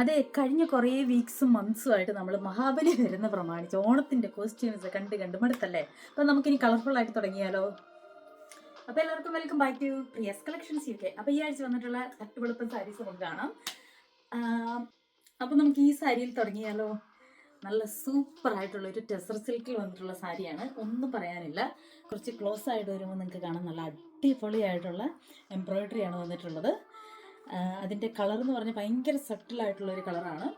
അതെ കഴിഞ്ഞ കുറേ വീക്സും മന്ത്സും ആയിട്ട് നമ്മൾ മഹാബലി വരുന്ന പ്രമാണിച്ച് ഓണത്തിന്റെ കോസ്റ്റ്യൂംസ് കണ്ട് കണ്ട് മടുത്തല്ലേ? ഇനി കളർഫുൾ ആയിട്ട് തുടങ്ങിയാലോ? അപ്പോൾ എല്ലാവർക്കും welcome back to Priya's collections U K അപ്പോൾ ഈ ആഴ്ച വന്നിട്ടുള്ള തട്ടുവെളുപ്പൻ സാരീസ് നമുക്ക് കാണാം. അപ്പോൾ നമുക്ക് ഈ സാരിയിൽ തുടങ്ങിയാലോ? നല്ല സൂപ്പർ ആയിട്ടുള്ള ഒരു ടെസർ സിൽക്കിൽ വന്നിട്ടുള്ള സാരിയാണ് ഒന്നും പറയാനില്ല. കുറച്ച് ക്ലോസ് ആയിട്ട് വരുമ്പോൾ നിങ്ങൾക്ക് കാണാൻ നല്ല അടിപൊളിയായിട്ടുള്ള എംബ്രോയിഡറി ആണ് വന്നിട്ടുള്ളത്. അതിന്റെ കളർ എന്ന് പറഞ്ഞാൽ ഭയങ്കര സട്ടിലായിട്ടുള്ളൊരു കളറാണ്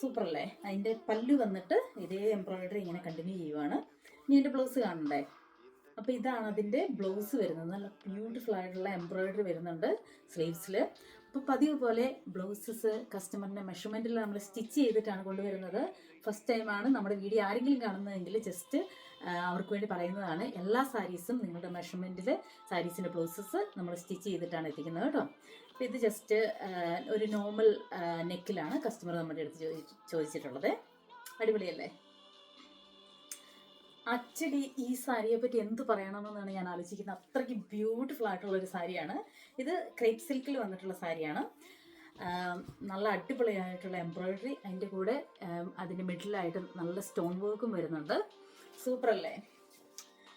സൂപ്പർ അല്ലേ? അതിന്റെ പല്ലു വന്നിട്ട് ഇതേ എംബ്രോയിഡറി ഇങ്ങനെ കണ്ടിന്യൂ ചെയ്യുവാണ്. ഇനി എന്റെ ബ്ലൗസ് കാണണ്ടേ? അപ്പോൾ ഇതാണ് അതിന്റെ ബ്ലൗസ് വരുന്നത്. നല്ല ബ്യൂട്ടിഫുൾ ആയിട്ടുള്ള എംബ്രോയിഡറി വരുന്നുണ്ട് സ്ലീവ്സിൽ അപ്പോൾ പതിവ് പോലെ ബ്ലൗസസ് കസ്റ്റമറിന്റെ മെഷർമെന്റിൽ നമ്മൾ സ്റ്റിച്ച് ചെയ്തിട്ടാണ് കൊണ്ടുവരുന്നത്. ഫസ്റ്റ് ടൈമാണ് നമ്മുടെ വീഡിയോ ആരെങ്കിലും കാണുന്നതെങ്കിൽ ജസ്റ്റ് അവർക്ക് വേണ്ടി പറയുന്നതാണ്. എല്ലാ സാരീസും നിങ്ങളുടെ മെഷർമെന്റിൽ സാരീസിന്റെ ബ്ലൗസസ് നമ്മൾ സ്റ്റിച്ച് ചെയ്തിട്ടാണ് എത്തിക്കുന്നത് കേട്ടോ. അപ്പോൾ ഇത് ജസ്റ്റ് ഒരു നോർമൽ നെക്കിലാണ് കസ്റ്റമർ നമ്മുടെ അടുത്ത് ചോദിച്ചു ചോദിച്ചിട്ടുള്ളത്. അടിപൊളിയല്ലേ? ആക്ച്വലി ഈ സാരിയെ പറ്റി എന്ത് പറയണമെന്നാണ് ഞാൻ ആലോചിക്കുന്നത്. അത്രയ്ക്ക് ബ്യൂട്ടിഫുൾ ആയിട്ടുള്ള ഒരു സാരിയാണ്. ഇത് ക്രേപ്പ് സിൽക്കിൽ വന്നിട്ടുള്ള സാരിയാണ്. നല്ല അടിപൊളിയായിട്ടുള്ള എംബ്രോയിഡറി അതിന്റെ കൂടെ അതിന്റെ മിഡിലായിട്ട് നല്ല സ്റ്റോൺ വർക്കും വരുന്നുണ്ട്. സൂപ്പർ അല്ലേ?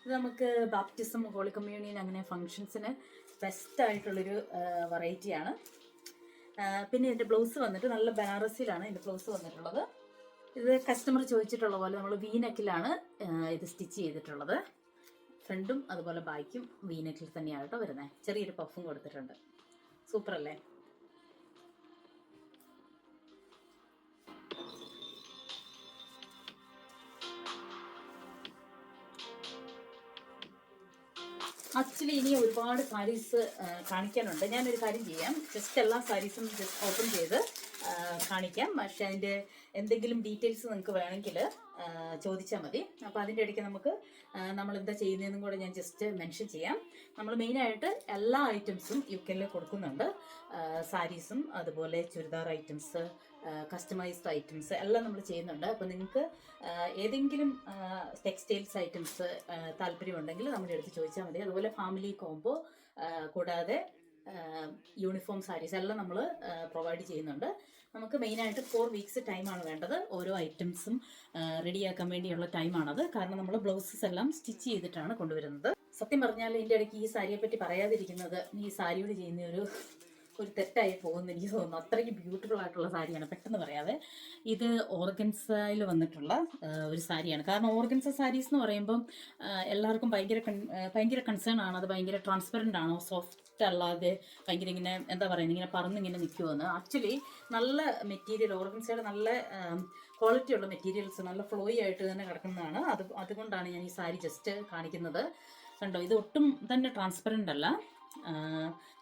ഇത് നമുക്ക് ബാപ്റ്റിസം ഹോളി കമ്മ്യൂണിയൻ അങ്ങനെ ഫങ്ഷൻസിന് ബെസ്റ്റ് ആയിട്ടുള്ളൊരു വെറൈറ്റിയാണ്. പിന്നെ ഇതിന്റെ ബ്ലൗസ് വന്നിട്ട് നല്ല ബനാറസിലാണ് ഇതിന്റെ ബ്ലൗസ് വന്നിട്ടുള്ളത്. ഇത് കസ്റ്റമർ ചോദിച്ചിട്ടുള്ള പോലെ നമ്മൾ വീനക്കിലാണ് ഇത് സ്റ്റിച്ച് ചെയ്തിട്ടുള്ളത്. ഫ്രണ്ടും അതുപോലെ ബാക്കും വീനക്കിൽ തന്നെയാണ് കേട്ടോ വരുന്നത്. ചെറിയൊരു പഫും കൊടുത്തിട്ടുണ്ട്. സൂപ്പർ അല്ലേ ആക്ച്വലി ഇനി ഒരുപാട് സാരീസ് കാണിക്കാനുണ്ട്. ഞാനൊരു കാര്യം ചെയ്യാം. ജസ്റ്റ് എല്ലാ സാരീസും ജസ്റ്റ് ഓപ്പൺ ചെയ്ത് കാണിക്കാം. പക്ഷെ അതിന്റെ എന്തെങ്കിലും ഡീറ്റെയിൽസ് നിങ്ങൾക്ക് വേണമെങ്കിൽ ചോദിച്ചാൽ മതി. അപ്പോൾ അതിന്റെ ഇടയ്ക്ക് നമുക്ക് നമ്മൾ എന്താ ചെയ്യുന്നതെന്നും കൂടെ ഞാൻ ജസ്റ്റ് മെൻഷൻ ചെയ്യാം. നമ്മൾ മെയിനായിട്ട് എല്ലാ ഐറ്റംസും യു കെയിൽ കൊടുക്കുന്നുണ്ട്. സാരീസും അതുപോലെ ചുരിദാർ ഐറ്റംസ് കസ്റ്റമൈസ്ഡ് ഐറ്റംസ് എല്ലാം നമ്മൾ ചെയ്യുന്നുണ്ട്. അപ്പോൾ നിങ്ങൾക്ക് ഏതെങ്കിലും ടെക്സ്റ്റൈൽസ് ഐറ്റംസ് താല്പര്യമുണ്ടെങ്കിൽ നമ്മുടെ അടുത്ത് ചോദിച്ചാൽ മതി. അതുപോലെ ഫാമിലി കോംബോ കൂടാതെ യൂണിഫോം സാരീസ് എല്ലാം നമ്മൾ പ്രൊവൈഡ് ചെയ്യുന്നുണ്ട്. നമുക്ക് മെയിനായിട്ട് ഫോർ വീക്സ് ടൈമാണ് വേണ്ടത്. ഓരോ ഐറ്റംസും റെഡിയാക്കാൻ വേണ്ടിയുള്ള ടൈമാണത് കാരണം നമ്മൾ ബ്ലൗസസ് എല്ലാം സ്റ്റിച്ച് ചെയ്തിട്ടാണ് കൊണ്ടുവരുന്നത്. സത്യം പറഞ്ഞാൽ ഇതിന്റെ ഇടയ്ക്ക് ഈ സാരിയെ പറ്റി പറയാതിരിക്കുന്നത് ഈ സാരിയോട് ചെയ്യുന്ന ഒരു ഒരു തെറ്റായി പോകുന്ന എനിക്ക് തോന്നുന്നു. അത്രയ്ക്ക് ബ്യൂട്ടിഫുൾ ആയിട്ടുള്ള സാരിയാണ് പെട്ടെന്ന് പറയാതെ ഇത് ഓർഗൻസയിൽ വന്നിട്ടുള്ള ഒരു സാരിയാണ്. കാരണം ഓർഗൻസ സാരീസ് എന്ന് പറയുമ്പം എല്ലാവർക്കും ഭയങ്കര ഭയങ്കര കൺസേൺ ആണ്. അത് ഭയങ്കര ട്രാൻസ്പെറന്റ് ആണോ? സോഫ്റ്റ് അല്ലാതെ ഭയങ്കര ഇങ്ങനെ എന്താ പറയുന്നത് ഇങ്ങനെ പറന്നിങ്ങനെ നിൽക്കുമെന്ന് ആക്ച്വലി നല്ല മെറ്റീരിയൽ ഓർഗൻസയുടെ നല്ല ക്വാളിറ്റി ഉള്ള മെറ്റീരിയൽസ് നല്ല ഫ്ലോയി ആയിട്ട് തന്നെ കിടക്കുന്നതാണ്. അത് അതുകൊണ്ടാണ് ഞാൻ ഈ സാരി ജസ്റ്റ് കാണിക്കുന്നത്. കണ്ടോ ഇത് ഒട്ടും തന്നെ ട്രാൻസ്പെറന്റ് അല്ല.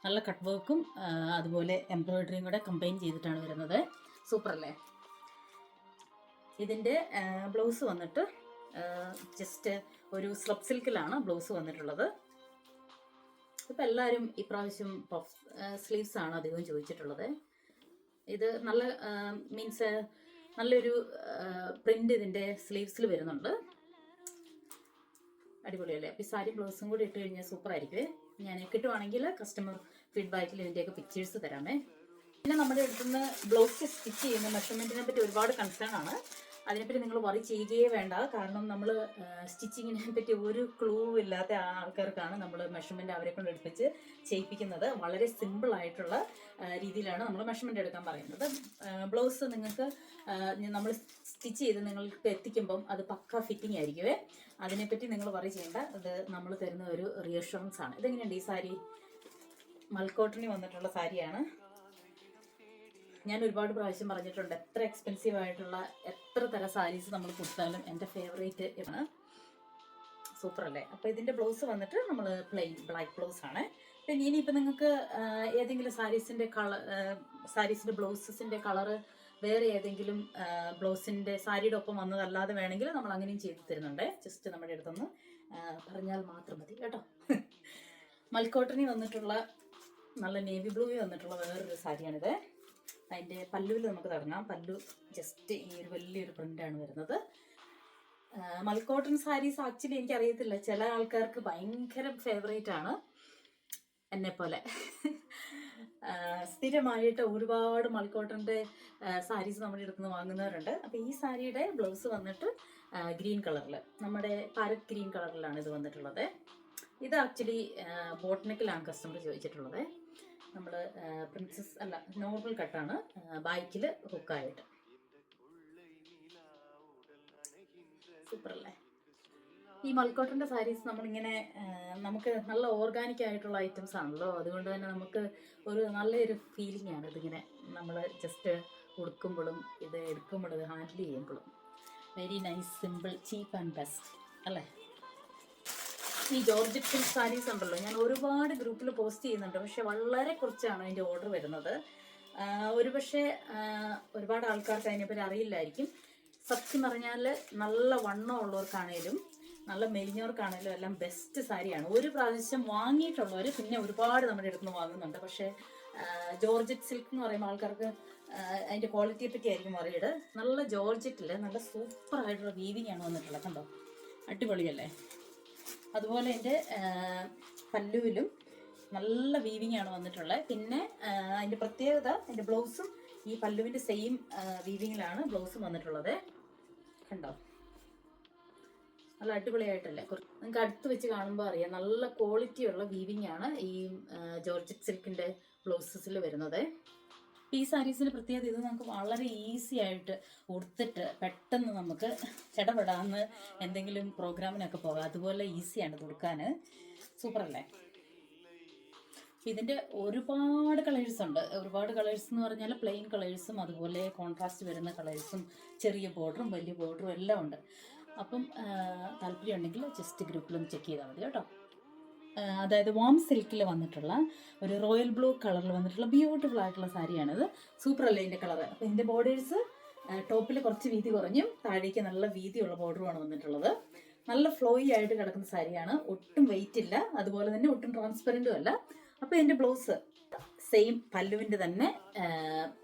നല്ല കട്ട് വർക്കും അതുപോലെ എംബ്രോയിഡറിയും കൂടെ കമ്പൈൻ ചെയ്തിട്ടാണ് വരുന്നത്. സൂപ്പർ അല്ലേ? ഇതിന്റെ ബ്ലൗസ് വന്നിട്ട് ജസ്റ്റ് ഒരു സ്ലബ് സിൽക്കിലാണ് ബ്ലൗസ് വന്നിട്ടുള്ളത്. ഇപ്പം എല്ലാവരും ഇപ്രാവശ്യം പഫ് സ്ലീവ്സ് ആണ് അധികവും ചോദിച്ചിട്ടുള്ളത്. ഇത് നല്ല മീൻസ് നല്ലൊരു പ്രിന്റ് ഇതിന്റെ സ്ലീവ്സിൽ വരുന്നുണ്ട്. അടിപൊളിയല്ലേ? അപ്പോൾ ഈ സാരി ബ്ലൗസും കൂടി ഇട്ട് കഴിഞ്ഞാൽ സൂപ്പർ ആയിരിക്കുമേ ഞാൻ കിട്ടുവാണെങ്കിൽ കസ്റ്റമർ ഫീഡ്ബാക്കിൽ ഇതിന്റെയൊക്കെ പിക്ചേഴ്സ് തരാമേ. പിന്നെ നമ്മുടെ അടുത്തുനിന്ന് ബ്ലൗസ് സ്റ്റിച്ച് ചെയ്യുന്ന മെഷർമെന്റിനെ പറ്റി ഒരുപാട് കൺസേൺ ആണ്. അതിനെപ്പറ്റി നിങ്ങൾ വറി ചെയ്യുകയേ വേണ്ട. കാരണം നമ്മൾ സ്റ്റിച്ചിങ്ങിനെ പറ്റി ഒരു ക്ലൂ ഇല്ലാത്ത ആൾക്കാർക്കാണ് നമ്മൾ മെഷർമെന്റ് അവരെ കൊണ്ട് എടുപ്പിച്ച് ചെയ്യിപ്പിക്കുന്നത്. വളരെ സിമ്പിൾ ആയിട്ടുള്ള രീതിയിലാണ് നമ്മൾ മെഷർമെന്റ് എടുക്കാൻ പറയുന്നത്. ബ്ലൗസ് നിങ്ങൾക്ക് നമ്മൾ സ്റ്റിച്ച് ചെയ്ത് നിങ്ങൾക്ക് എത്തിക്കുമ്പം അത് പക്ക ഫിറ്റിംഗ് ആയിരിക്കുമേ അതിനെപ്പറ്റി നിങ്ങൾ വറി ചെയ്യേണ്ട. അത് നമ്മൾ തരുന്ന ഒരു റിയഷുറൻസ് ആണ്. ഇതെങ്ങനെയുണ്ട് ഈ സാരി? മൽക്കോട്ടണി വന്നിട്ടുള്ള സാരിയാണ്. ഞാൻ ഒരുപാട് പ്രാവശ്യം പറഞ്ഞിട്ടുണ്ട് എത്ര എക്സ്പെൻസീവ് ആയിട്ടുള്ള എത്ര തരം സാരീസ് നമ്മൾ കൊടുത്താലും എന്റെ ഫേവറേറ്റ് ആണ് സൂപ്പർ അല്ലേ അപ്പോൾ ഇതിന്റെ ബ്ലൗസ് വന്നിട്ട് നമ്മൾ പ്ലെയിൻ ബ്ലാക്ക് ബ്ലൗസ് ആണ്. പിന്നെ ഇനിയിപ്പോൾ നിങ്ങൾക്ക് ഏതെങ്കിലും സാരീസിന്റെ കളർ സാരീസിന്റെ ബ്ലൗസസിന്റെ കളറ് വേറെ ഏതെങ്കിലും ബ്ലൗസിന്റെ സാരിയുടെ ഒപ്പം വന്നതല്ലാതെ വേണമെങ്കിൽ നമ്മൾ അങ്ങനെയും ചെയ്തു തരുന്നുണ്ട്. ജസ്റ്റ് നമ്മുടെ അടുത്തൊന്ന് പറഞ്ഞാൽ മാത്രം മതി കേട്ടോ. മൽക്കോട്ടണി വന്നിട്ടുള്ള നല്ല നേവി ബ്ലൂ വന്നിട്ടുള്ള വേറൊരു സാരിയാണിത്. അതിന്റെ പല്ലുവിൽ നമുക്ക് തുടങ്ങാം. പല്ലു ജസ്റ്റ് ഈ വലിയൊരു പ്രിന്റാണ് വരുന്നത്. മൽക്കോട്ടൺ സാരീസ് ആക്ച്വലി എനിക്കറിയത്തില്ല. ചില ആൾക്കാർക്ക് ഭയങ്കര ഫേവറേറ്റ് ആണ് എന്നെ പോലെ. സ്ഥിരമായിട്ട് ഒരുപാട് മൽക്കോട്ടന്റെ സാരീസ് നമ്മുടെ അടുത്ത് നിന്ന് വാങ്ങുന്നവരുണ്ട്. അപ്പോൾ ഈ സാരിയുടെ ബ്ലൗസ് വന്നിട്ട് ഗ്രീൻ കളറിൽ നമ്മുടെ പാരറ്റ് ഗ്രീൻ കളറിലാണ് ഇത് വന്നിട്ടുള്ളത്. ഇത് ആക്ച്വലി ബോട്ടണിക്കലാണ് കസ്റ്റമർ ചോദിച്ചിട്ടുള്ളത്. നമ്മൾ പ്രിൻസസ് അല്ല നോർമൽ കട്ടാണ് ബൈക്കിൽ ഹുക്കായിട്ട് സൂപ്പർ അല്ലേ ഈ മൽക്കോട്ടന്റെ സാരീസ് നമ്മളിങ്ങനെ നമുക്ക് നല്ല ഓർഗാനിക് ആയിട്ടുള്ള ഐറ്റംസ് ആണല്ലോ. അതുകൊണ്ട് തന്നെ നമുക്ക് ഒരു നല്ലൊരു ഫീലിംഗ് ആണ് ഇതിങ്ങനെ നമ്മൾ ജസ്റ്റ് ഉടുക്കുമ്പോഴും ഇത് എടുക്കുമ്പോഴും ഇത് ഹാൻഡിൽ ചെയ്യുമ്പോഴും. Very nice simple cheap and best അല്ലേ? ഈ ജോർജ് സിൽക്ക് സാരീസ് ഉണ്ടല്ലോ. ഞാൻ ഒരുപാട് ഗ്രൂപ്പിൽ പോസ്റ്റ് ചെയ്യുന്നുണ്ട്. പക്ഷെ വളരെ കുറച്ചാണ് അതിന്റെ ഓർഡർ വരുന്നത്. ആഹ് ഒരു പക്ഷേ ആഹ് ഒരുപാട് ആൾക്കാർക്ക് അതിനെപ്പറ്റി അറിയില്ലായിരിക്കും. സത്യം പറഞ്ഞാൽ നല്ല വണ്ണം ഉള്ളവർക്കാണേലും നല്ല മെലിഞ്ഞവർക്കാണേലും എല്ലാം ബെസ്റ്റ് സാരിയാണ്. ഒരു പ്രാവശ്യം വാങ്ങിയിട്ടുള്ളവർ പിന്നെ ഒരുപാട് നമ്മുടെ അടുത്ത് നിന്ന് വാങ്ങുന്നുണ്ട്. പക്ഷേ ജോർജറ്റ് സിൽക്ക് എന്ന് പറയുമ്പോൾ ആൾക്കാർക്ക് അതിന്റെ ക്വാളിറ്റിയെ പറ്റി ആയിരിക്കും അറിയത് നല്ല ജോർജറ്റിൽ നല്ല സൂപ്പർ ആയിട്ടുള്ള വീവിങ് ആണ് വന്നിട്ടുള്ളത് കണ്ടോ? അടിപൊളിയല്ലേ? അതുപോലെ എന്റെ പല്ലുവിലും നല്ല വീവിങ് ആണ് വന്നിട്ടുള്ളത് പിന്നെ അതിന്റെ പ്രത്യേകത എന്റെ ബ്ലൗസും ഈ പല്ലുവിന്റെ സെയിം വീവിങ്ങിലാണ് ബ്ലൗസും വന്നിട്ടുള്ളത്. കണ്ടോ നല്ല അടിപൊളിയായിട്ടല്ലേ? നിങ്ങൾക്ക് അടുത്ത് വെച്ച് കാണുമ്പോൾ അറിയാം നല്ല ക്വാളിറ്റി ഉള്ള വീവിങ് ആണ് ഈ ജോർജറ്റ് സിൽക്കിന്റെ ബ്ലൗസസിൽ വരുന്നത്. ഈ സാരീസിന്റെ പ്രത്യേകത ഇത് നമുക്ക് വളരെ ഈസി ആയിട്ട് ഉടുത്തിട്ട് പെട്ടെന്ന് നമുക്ക് ചടപെടാന്ന് എന്തെങ്കിലും പ്രോഗ്രാമിനൊക്കെ പോകാം. അതുപോലെ ഈസിയാണ് ഇത് ഉടുക്കാൻ അല്ലേ ഇതിന്റെ ഒരുപാട് കളേഴ്സ് ഉണ്ട്. ഒരുപാട് കളേഴ്സ് എന്ന് പറഞ്ഞാൽ പ്ലെയിൻ കളേഴ്സും അതുപോലെ കോൺട്രാസ്റ്റ് വരുന്ന കളേഴ്സും ചെറിയ ബോർഡറും വലിയ ബോർഡറും എല്ലാം ഉണ്ട്. അപ്പം ആ, താല്പര്യം ഉണ്ടെങ്കിൽ ജസ്റ്റ് ഗ്രൂപ്പിലും ചെക്ക് ചെയ്താൽ മതി കേട്ടോ. അതായത് വാം സിൽക്കിൽ വന്നിട്ടുള്ള ഒരു റോയൽ ബ്ലൂ കളറിൽ വന്നിട്ടുള്ള ബ്യൂട്ടിഫുൾ ആയിട്ടുള്ള സാരിയാണിത്. സൂപ്പർ അല്ലേ ഇതിന്റെ കളർ അപ്പോൾ ഇതിന്റെ ബോർഡേഴ്സ് ടോപ്പിൽ കുറച്ച് വീതി കുറഞ്ഞും താഴേക്ക് നല്ല വീതിയുള്ള ബോർഡറുമാണ് വന്നിട്ടുള്ളത്. നല്ല ഫ്ലോയി ആയിട്ട് കിടക്കുന്ന സാരിയാണ്. ഒട്ടും വെയിറ്റ് ഇല്ല. അതുപോലെ തന്നെ ഒട്ടും ട്രാൻസ്പെറന്റും അല്ല. അപ്പോൾ എന്റെ ബ്ലൗസ് സെയിം പല്ലുവിന്റെ തന്നെ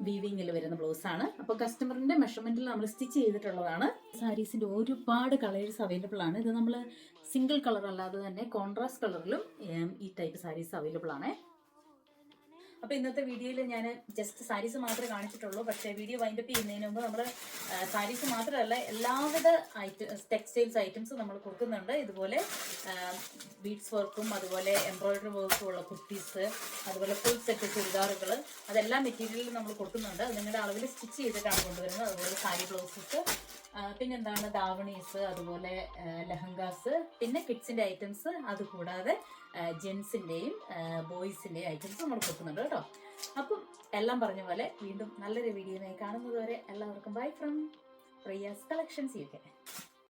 വീവിങ്ങിൽ വരുന്ന ബ്ലൗസ് ആണ് അപ്പോൾ കസ്റ്റമറിന്റെ മെഷർമെന്റിൽ നമ്മൾ സ്റ്റിച്ച് ചെയ്തിട്ടുള്ളതാണ്. സാരീസിന്റെ ഒരുപാട് കളേഴ്സ് അവൈലബിൾ ആണ്. ഇത് നമ്മൾ സിംഗിൾ കളർ അല്ലാതെ തന്നെ കോൺട്രാസ്റ്റ് കളറിലും ഈ ടൈപ്പ് സാരീസ് അവൈലബിൾ ആണ്. അപ്പോൾ ഇന്നത്തെ വീഡിയോയിൽ ഞാൻ ജസ്റ്റ് സാരീസ് മാത്രമേ കാണിച്ചിട്ടുള്ളൂ. പക്ഷേ വീഡിയോ വൈൻഡപ്പ് ചെയ്യുന്നതിന് മുമ്പ് നമ്മൾ സാരീസ് മാത്രമല്ല എല്ലാവിധ ഐറ്റം ടെക്സ്റ്റൈൽസ് ഐറ്റംസ് നമ്മൾ കൊടുക്കുന്നുണ്ട്. ഇതുപോലെ ബീഡ്സ് വർക്കും അതുപോലെ എംബ്രോയിഡറി വർക്കും ഉള്ള കുർത്തീസ് അതുപോലെ ഫുൾ സെറ്റ് ചുരിദാറുകൾ അതെല്ലാം മെറ്റീരിയലിൽ നമ്മൾ കൊടുക്കുന്നുണ്ട്. നിങ്ങളുടെ അളവിൽ സ്റ്റിച്ച് ചെയ്തിട്ടാണ് കൊണ്ടുവരുന്നത്. അതുപോലെ സാരി ബ്ലൗസസ് പിന്നെന്താണ്? ദാവണീസ് അതുപോലെ ലഹങ്കാസ് പിന്നെ കിഡ്സിന്റെ ഐറ്റംസ് അതുകൂടാതെ ജെൻസിന്റെയും ബോയ്സിന്റെയും ഐറ്റംസ് നമ്മൾ കൊടുക്കുന്നുണ്ട് അപ്പം എല്ലാം പറഞ്ഞ പോലെ വീണ്ടും നല്ലൊരു വീഡിയോയുമായി കാണുന്നതുവരെ എല്ലാവർക്കും bye from Priya's collections U K.